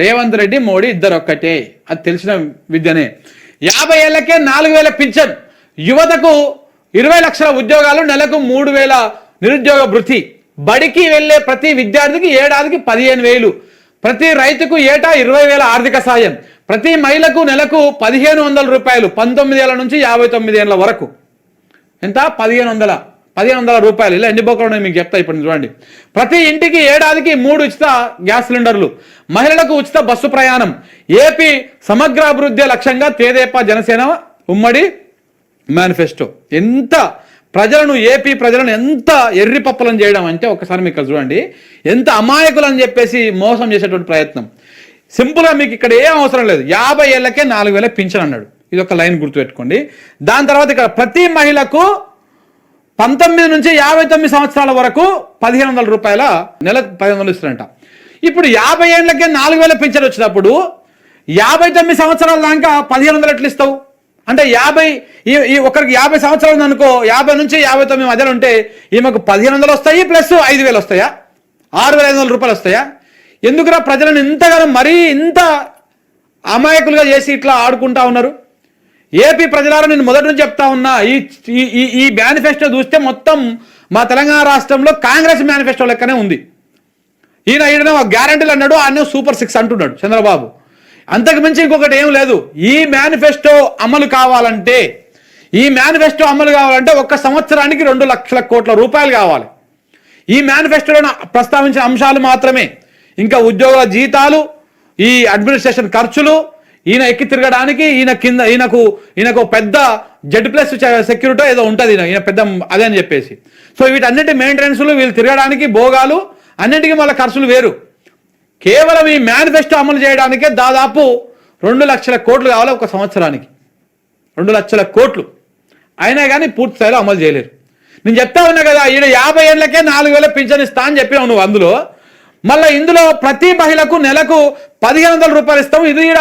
రేవంత్ రెడ్డి మోడీ ఇద్దరు ఒక్కటే అది తెలిసిన విద్యనే. యాభై ఏళ్ళకే నాలుగు వేల పింఛన్. యువతకు ఇరవై లక్షల ఉద్యోగాలు నెలకు మూడు వేల నిరుద్యోగ వృత్తి. బడికి వెళ్ళే ప్రతి విద్యార్థికి ఏడాదికి పదిహేను వేలు. ప్రతి రైతుకు ఏటా ఇరవై వేల ఆర్థిక సాయం. ప్రతి మహిళకు నెలకు పదిహేను వందల రూపాయలు పంతొమ్మిది ఏళ్ళ నుంచి యాభై తొమ్మిది ఏళ్ళ వరకు. ఎంత? పదిహేను వందల. పదిహేను వందల రూపాయలు. ఇలా ఎన్ని బొక్కలు ఉన్నాయి మీకు చెప్తా ఇప్పుడు చూడండి. ప్రతి ఇంటికి ఏడాదికి మూడు ఉచిత గ్యాస్ సిలిండర్లు. మహిళలకు ఉచిత బస్సు ప్రయాణం. ఏపీ సమగ్ర అభివృద్ధి లక్ష్యంగా తేదేపా జనసేన ఉమ్మడి మేనిఫెస్టో. ఎంత ప్రజలను ఏపీ ప్రజలను ఎంత ఎర్రిపప్పలను చేయడం అంటే ఒకసారి మీకు ఇక్కడ చూడండి. ఎంత అమాయకులు అని చెప్పేసి మోసం చేసేటువంటి ప్రయత్నం. సింపుల్గా మీకు ఇక్కడ ఏం అవసరం లేదు. యాభై ఏళ్ళకే నాలుగు వేల పింఛన్ అన్నాడు. ఇది ఒక లైన్ గుర్తుపెట్టుకోండి. దాని తర్వాత ఇక్కడ ప్రతి మహిళకు పంతొమ్మిది నుంచి యాభై తొమ్మిది సంవత్సరాల వరకు పదిహేను వందల రూపాయల నెల పదిహేను వందలు ఇస్తారంట. ఇప్పుడు యాభై ఏళ్ళకే నాలుగు వేల పెంచర్ వచ్చినప్పుడు యాభై తొమ్మిది సంవత్సరాల దాకా పదిహేను వందలు ఎట్లు ఇస్తావు? అంటే యాభై ఈ ఈ ఒకరికి యాభై సంవత్సరాలు ఉందనుకో యాభై నుంచి యాభై తొమ్మిది మధ్యలో ఉంటే ఈమెకు పదిహేను వందలు వస్తాయి ప్లస్ ఐదు వేలు వస్తాయా? ఆరు వేల ఐదు వందల రూపాయలు వస్తాయా? ఎందుకురా ప్రజలను ఇంతగానో మరీ ఇంత అమాయకులుగా చేసి ఇట్లా ఆడుకుంటా ఉన్నారు? ఏపీ ప్రజలారా నేను మొదటి నుంచి చెప్తా ఉన్నా ఈ ఈ- ఈ ఈ మేనిఫెస్టో చూస్తే మొత్తం మా తెలంగాణ రాష్ట్రంలో కాంగ్రెస్ మేనిఫెస్టో లెక్కనే ఉంది. ఈయన ఈయన గ్యారంటీలు అన్నాడు ఆయన సూపర్ సిక్స్ అంటున్నాడు చంద్రబాబు. అంతకు మించి ఇంకొకటి ఏం లేదు. ఈ మేనిఫెస్టో అమలు కావాలంటే ఈ మేనిఫెస్టో అమలు కావాలంటే ఒక్క సంవత్సరానికి రెండు లక్షల కోట్ల రూపాయలు కావాలి. ఈ మేనిఫెస్టోలో ప్రస్తావించిన అంశాలు మాత్రమే. ఇంకా ఉద్యోగుల జీతాలు ఈ అడ్మినిస్ట్రేషన్ ఖర్చులు ఈయన ఎక్కి తిరగడానికి ఈయన కింద ఈయనకు ఈయనకు పెద్ద జెడ్ ప్లస్ సెక్యూరిటీ ఏదో ఉంటుంది ఈయన ఈయన పెద్ద అదే అని చెప్పేసి. సో వీటన్నిటి మెయింటెనెన్స్లు వీళ్ళు తిరగడానికి భోగాలు అన్నిటికీ మళ్ళీ ఖర్చులు వేరు. కేవలం ఈ మేనిఫెస్టో అమలు చేయడానికే దాదాపు రెండు లక్షల కోట్లు కావాలి ఒక సంవత్సరానికి. రెండు లక్షల కోట్లు. అయినా కానీ పూర్తి స్థాయిలో అమలు చేయలేరు. నేను చెప్తా ఉన్నా కదా ఈయన యాభై ఏళ్ళకే నాలుగు వేల పింఛన్ ఇస్తా అని చెప్పినావు నువ్వు అందులో. మళ్ళీ ఇందులో ప్రతి మహిళకు నెలకు పదిహేను వందల రూపాయలు ఇస్తాం ఇది ఈడ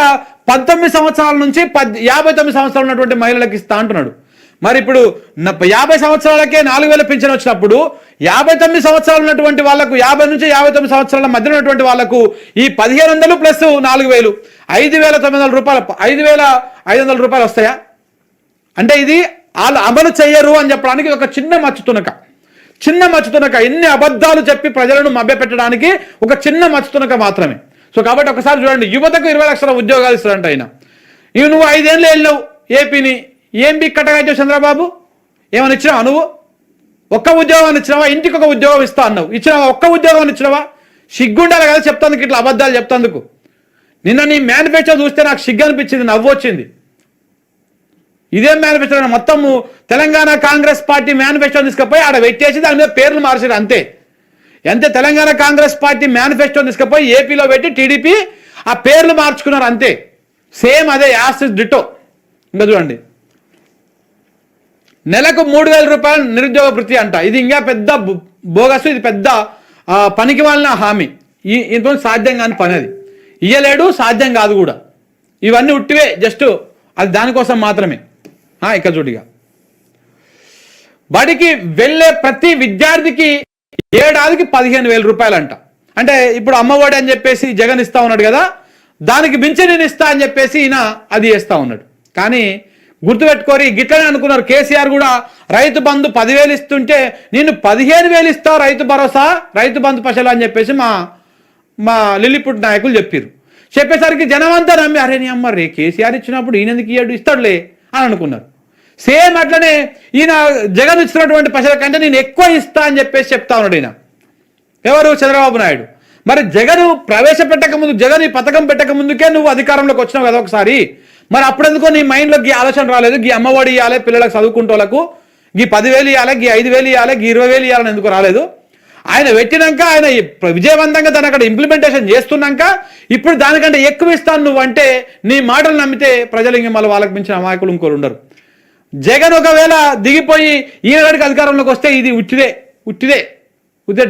పంతొమ్మిది సంవత్సరాల నుంచి పద్ యాభై తొమ్మిది సంవత్సరాలు ఉన్నటువంటి మహిళలకు ఇస్తా అంటున్నాడు. మరి ఇప్పుడు యాభై సంవత్సరాలకే నాలుగు వేల పింఛన్ వచ్చినప్పుడు యాభై తొమ్మిది సంవత్సరాలు ఉన్నటువంటి వాళ్ళకు యాభై నుంచి యాభై తొమ్మిది సంవత్సరాల మధ్య ఉన్నటువంటి వాళ్ళకు ఈ పదిహేను వందలు ప్లస్ నాలుగు వేలు ఐదు వేల తొమ్మిది వందల రూపాయలు ఐదు వేల ఐదు వందల రూపాయలు వస్తాయా? అంటే ఇది వాళ్ళు అమలు చేయరు అని చెప్పడానికి ఒక చిన్న మచ్చుతునక. చిన్న మచ్చుతునక ఎన్ని అబద్ధాలు చెప్పి ప్రజలను మభ్యపెట్టడానికి ఒక చిన్న మచ్చుతునక మాత్రమే. సో కాబట్టి ఒకసారి చూడండి యువతకు ఇరవై లక్షల ఉద్యోగాలు ఇస్తారంట ఆయన. ఇవి నువ్వు ఐదేళ్ళు వెళ్ళినావు ఏపీని ఏం బిక్కటగా కట్టగా చంద్రబాబు? ఏమని ఇచ్చినావా నువ్వు? ఒక్క ఉద్యోగం ఇచ్చినావా? ఇంటికి ఒక ఉద్యోగం ఇస్తా అన్నావు. ఇచ్చినావా? ఒక్క ఉద్యోగం ఇచ్చినావా? సిగ్గుండాలి కదా చెప్తాందుకు ఇట్లా అబద్ధాలు చెప్తాందుకు. నిన్న నీ మేనిఫెస్టో చూస్తే నాకు సిగ్గు అనిపించింది నవ్వు వచ్చింది. ఇదేం మేనిఫెస్టో మొత్తము తెలంగాణ కాంగ్రెస్ పార్టీ మేనిఫెస్టో తీసుకుపోయి ఆడ పెట్టేసి దాని మీద పేర్లు మార్చారు అంతే. అంతే తెలంగాణ కాంగ్రెస్ పార్టీ మేనిఫెస్టో తీసుకుపోయి ఏపీలో పెట్టి టీడీపీ ఆ పేర్లు మార్చుకున్నారు అంతే. సేమ్ అదే యాస్ డిటో. ఇంకా చూడండి. నెలకు మూడు వేల రూపాయలు నిరుద్యోగ వృత్తి అంట. ఇది ఇంకా పెద్ద బోగస్ ఇది పెద్ద పనికి వాళ్ళ హామీ. ఈ ఇంత సాధ్యం కాని పని అది. ఇయ్యలేడు సాధ్యం కాదు కూడా. ఇవన్నీ ఉట్టివే జస్ట్ అది దానికోసం మాత్రమే. ఆ, ఇక్కడ చూడిగా బడికి వెళ్ళే ప్రతి విద్యార్థికి ఏడాదికి పదిహేను వేల రూపాయలు అంట అంటే ఇప్పుడు అమ్మఒడి అని చెప్పేసి జగన్ ఇస్తా ఉన్నాడు కదా దానికి మించి నేను ఇస్తా అని చెప్పేసి ఈయన అది చేస్తా ఉన్నాడు. కానీ గుర్తుపెట్టుకోరి గిట్లనే అనుకున్నారు. కేసీఆర్ కూడా రైతు బంధు పదివేలు ఇస్తుంటే నేను పదిహేను వేలు ఇస్తా రైతు భరోసా రైతు బంధు పశలు అని చెప్పేసి మా మా లిల్లిపుట్ నాయకులు చెప్పారు చెప్పేసరికి జనం అంతా నమ్మి అరే నీ అమ్మ రే కేసీఆర్ ఇచ్చినప్పుడు ఈయనందుకు ఇయ్యాడు? ఇస్తాడులే అని అనుకున్నారు. సేమ్ అట్లనే ఈయన జగన్ ఇచ్చినటువంటి పశువుల కంటే నేను ఎక్కువ ఇస్తా అని చెప్పేసి చెప్తా ఉన్నాడు ఈయన. ఎవరు? చంద్రబాబు నాయుడు. మరి జగన్ ప్రవేశపెట్టక ముందు జగన్ ఈ పథకం పెట్టక ముందుకే నువ్వు అధికారంలోకి వచ్చినావు కదా ఒకసారి. మరి అప్పుడెందుకో నీ మైండ్లో గీ ఆలోచన రాలేదు. గీ అమ్మఒడి ఇవ్వాలి పిల్లలకు చదువుకుంటోళ్ళకు. గీ పదివేలు ఇవ్వాలి గీ ఐదు వేలు ఇవ్వాలి గీ ఇరవై వేలు ఇవ్వాలని ఎందుకు రాలేదు. ఆయన పెట్టినాక ఆయన విజయవంతంగా దాన్ని అక్కడ ఇంప్లిమెంటేషన్ చేస్తున్నాక ఇప్పుడు దానికంటే ఎక్కువ ఇస్తాను నువ్వు అంటే నీ మాటలు నమ్మితే ప్రజలు ఇంక మళ్ళీ వాళ్ళకి మించిన అమాయకులు ఇంకోరు ఉండరు. జగన్ ఒకవేళ దిగిపోయి ఈనాడికి అధికారంలోకి వస్తే ఇది ఉట్టిదే ఉట్టిదే ఉదే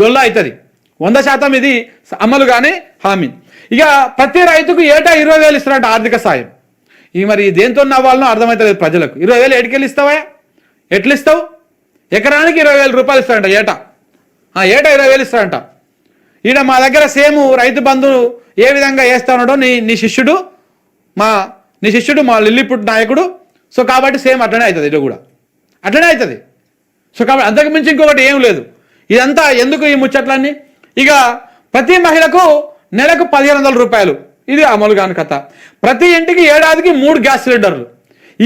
డొల్లా అవుతుంది. వంద శాతం ఇది అమలు కానీ హామీ. ఇక ప్రతి రైతుకు ఏటా ఇరవై వేలు ఇస్తారంట ఆర్థిక సాయం. ఈ మరి దేంతో నవ్వాలనో అర్థమవుతుంది ప్రజలకు. ఇరవై వేలు ఎడికెళ్ళి ఇస్తావా? ఎట్లు ఇస్తావు ఎకరానికి ఇరవై వేల రూపాయలు ఇస్తారంట ఏటా. ఏటా ఇరవై వేలు ఇస్తారంట. ఈయన మా దగ్గర సేమ్ రైతు బంధు ఏ విధంగా వేస్తానడో నీ నీ శిష్యుడు మా నీ శిష్యుడు మా లిల్లీపుట్ నాయకుడు సో కాబట్టి సేమ్ అట్లనే అవుతుంది ఇది కూడా. అట్లనే అవుతుంది. సో కాబట్టి అంతకు మించి ఇంకొకటి ఏం లేదు. ఇదంతా ఎందుకు ఈ ముచ్చట్లన్నీ? ఇక ప్రతి మహిళకు నెలకు పదిహేను వందల రూపాయలు. ఇది అమలు కాని కథ. ప్రతి ఇంటికి ఏడాదికి మూడు గ్యాస్ సిలిండర్లు.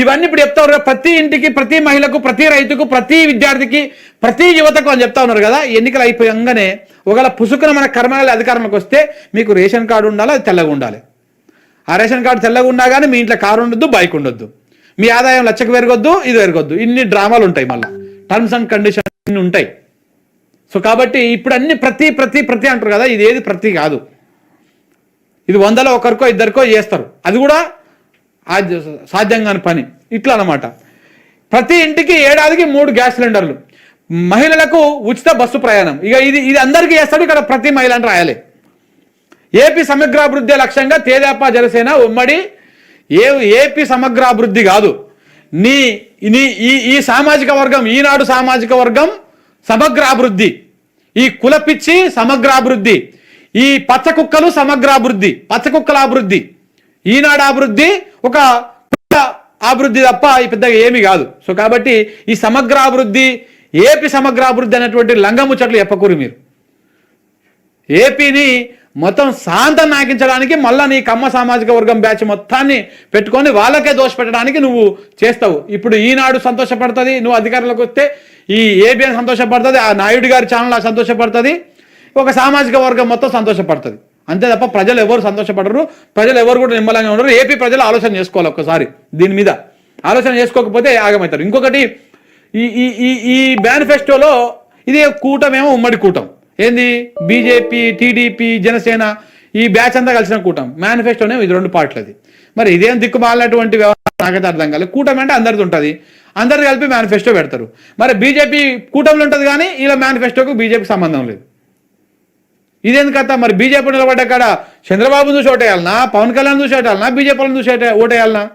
ఇవన్నీ ఇప్పుడు చెప్తా ఉన్నారు ప్రతి ఇంటికి ప్రతి మహిళకు ప్రతి రైతుకు ప్రతి విద్యార్థికి ప్రతి యువతకు అని చెప్తా ఉన్నారు కదా ఎన్నికలు అయిపోయంగానే ఒకవేళ పుసుకున మన కర్మగాలి అధికారంలోకి వస్తే మీకు రేషన్ కార్డు ఉండాలి అది తెల్లగా ఉండాలి. ఆ రేషన్ కార్డు తెల్లగా ఉన్నా కానీ మీ ఇంట్లో కారు ఉండొద్దు బైక్ ఉండొద్దు. మీ ఆదాయం లచ్చకు పెరగొద్దు ఇది పెరగొద్దు. ఇన్ని డ్రామాలు ఉంటాయి మళ్ళీ. టర్మ్స్ అండ్ కండిషన్స్ ఇన్ని ఉంటాయి. సో కాబట్టి ఇప్పుడు అన్ని ప్రతి ప్రతి ప్రతి అంటారు కదా ఇది ఏది ప్రతి కాదు. ఇది వందలో ఒకరికో ఇద్దరికో చేస్తారు. అది కూడా సాధ్యంగా సాధ్యం కాని పని. ఇట్లా అన్నమాట. ప్రతి ఇంటికి ఏడాదికి మూడు గ్యాస్ సిలిండర్లు. మహిళలకు ఉచిత బస్సు ప్రయాణం. ఇక ఇది ఇది అందరికీ చేస్తాడు ఇక్కడ ప్రతి మహిళ అని రాయాలి. ఏపీ సమగ్రాభివృద్ధి లక్ష్యంగా తేదాప జనసేన ఉమ్మడి ఏ ఏపీ సమగ్రాభివృద్ధి కాదు. నీ నీ ఈ ఈ సామాజిక వర్గం ఈనాడు సామాజిక వర్గం సమగ్రాభివృద్ధి. ఈ కులపిచ్చి సమగ్రాభివృద్ధి. ఈ పచ్చ కుక్కలు సమగ్రాభివృద్ధి పచ్చ కుక్కల అభివృద్ధి ఈనాడు అభివృద్ధి ఒక అభివృద్ధి తప్ప ఈ పెద్దగా ఏమీ కాదు. సో కాబట్టి ఈ సమగ్రాభివృద్ధి ఏపీ సమగ్రాభివృద్ధి అనేటువంటి లంగముచ్చట్లు చెప్పకూరు మీరు. ఏపీని మొత్తం శాంతం నాకించడానికి మళ్ళా నీ కమ్మ సామాజిక వర్గం బ్యాచ్ మొత్తాన్ని పెట్టుకొని వాళ్ళకే దోష పెట్టడానికి నువ్వు చేస్తావు. ఇప్పుడు ఈనాడు సంతోషపడుతుంది నువ్వు అధికారంలోకి వస్తే ఈ ఏబిఎన్ సంతోషపడుతుంది ఆ నాయుడు గారి ఛానల్ సంతోషపడుతుంది. ఒక సామాజిక వర్గం మొత్తం సంతోషపడుతుంది. అంతే తప్ప ప్రజలు ఎవరు సంతోషపడరు ప్రజలు ఎవరు కూడా నిమ్మలంగా ఉండరు. ఏపీ ప్రజలు ఆలోచన చేసుకోవాలి ఒక్కసారి దీని మీద. ఆలోచన చేసుకోకపోతే ఆగమవుతారు. ఇంకొకటి ఈ ఈ ఈ ఈ మేనిఫెస్టోలో ఇది కూటమేమో ఉమ్మడి కూటం. ఏంది? బీజేపీ టీడీపీ జనసేన ఈ బ్యాచ్ అంతా కలిసిన కూటం. మేనిఫెస్టోనే ఇది రెండు పార్ట్లది. మరి ఇదేం దిక్కుమాలినటువంటి వ్యవహారం? నాకైతే అర్థం కాలేదు. కూటమి అంటే అందరిది ఉంటుంది. అందరు కలిపి మేనిఫెస్టో పెడతారు. మరి బీజేపీ కూటమిలో ఉంటుంది కానీ ఇలా మేనిఫెస్టోకు బీజేపీ సంబంధం లేదు. ఇదేంది కథ? మరి బీజేపీ నిలబడ్డ కాడ చంద్రబాబు చూసి ఓటేయాలనా? పవన్ కళ్యాణ్ చూసి ఓటేయాలనా? బీజేపీ చూసి ఓటే- ఓటేయాలనా?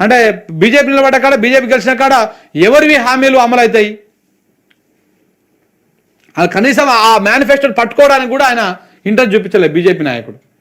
అంటే బీజేపీ నిలబడ్డ కాడ బీజేపీ గెలిచిన కాడ ఎవరివి హామీలు అమలవుతాయి? కనీసం ఆ మేనిఫెస్టోని పట్టుకోవడానికి కూడా ఆయన ఇంట్రెస్ట్ చూపించలేదు బీజేపీ నాయకుడు.